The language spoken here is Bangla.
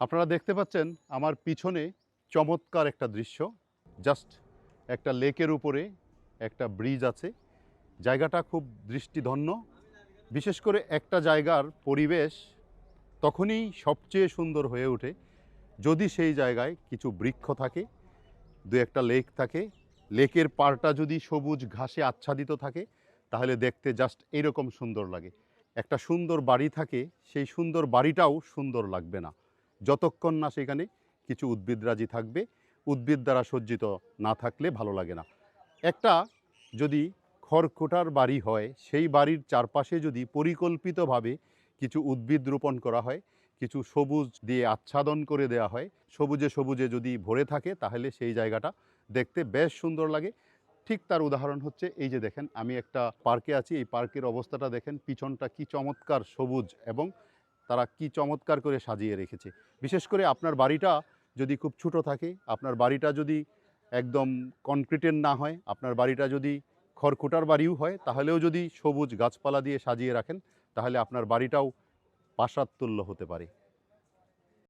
আপনারা দেখতে পাচ্ছেন আমার পিছনে চমৎকার একটা দৃশ্য। জাস্ট একটা লেকের উপরে একটা ব্রিজ আছে। জায়গাটা খুব দৃষ্টিধন্য। বিশেষ করে একটা জায়গার পরিবেশ তখনই সবচেয়ে সুন্দর হয়ে ওঠে। যদি সেই জায়গায় কিছু বৃক্ষ থাকে, দু একটা লেক থাকে, লেকের পাড়টা যদি সবুজ ঘাসে আচ্ছাদিত থাকে, তাহলে দেখতে জাস্ট এইরকম সুন্দর লাগে। একটা সুন্দর বাড়ি থাকে, সেই সুন্দর বাড়িটাও সুন্দর লাগবে না। যতক্ষণ না সেখানে কিছু উদ্ভিদরাজি থাকবে, উদ্ভিদ দ্বারা সজ্জিত না থাকলে ভালো লাগে না। একটা যদি খড়কুটার বাড়ি হয়, সেই বাড়ির চারপাশে যদি পরিকল্পিতভাবে কিছু উদ্ভিদ রোপণ করা হয়, কিছু সবুজ দিয়ে আচ্ছাদন করে দেওয়া হয়, সবুজে সবুজে যদি ভরে থাকে, তাহলে সেই জায়গাটা দেখতে বেশ সুন্দর লাগে। ঠিক তার উদাহরণ হচ্ছে, এই যে দেখেন, আমি একটা পার্কে আছি, এই পার্কের অবস্থাটা দেখেন, পিছনটা কি চমৎকার সবুজ এবং তারা কি চমৎকার করে সাজিয়ে রেখেছে। বিশেষ করে আপনার বাড়িটা যদি খুব ছোট থাকে, আপনার বাড়িটা যদি একদম কনক্রিটের না হয়, আপনার বাড়িটা যদি খড়কুটার বাড়িও হয়, তাহলেও যদি সবুজ গাছপালা দিয়ে সাজিয়ে রাখেন, তাহলে আপনার বাড়িটাও প্রাসাদ তুল্য হতে পারে।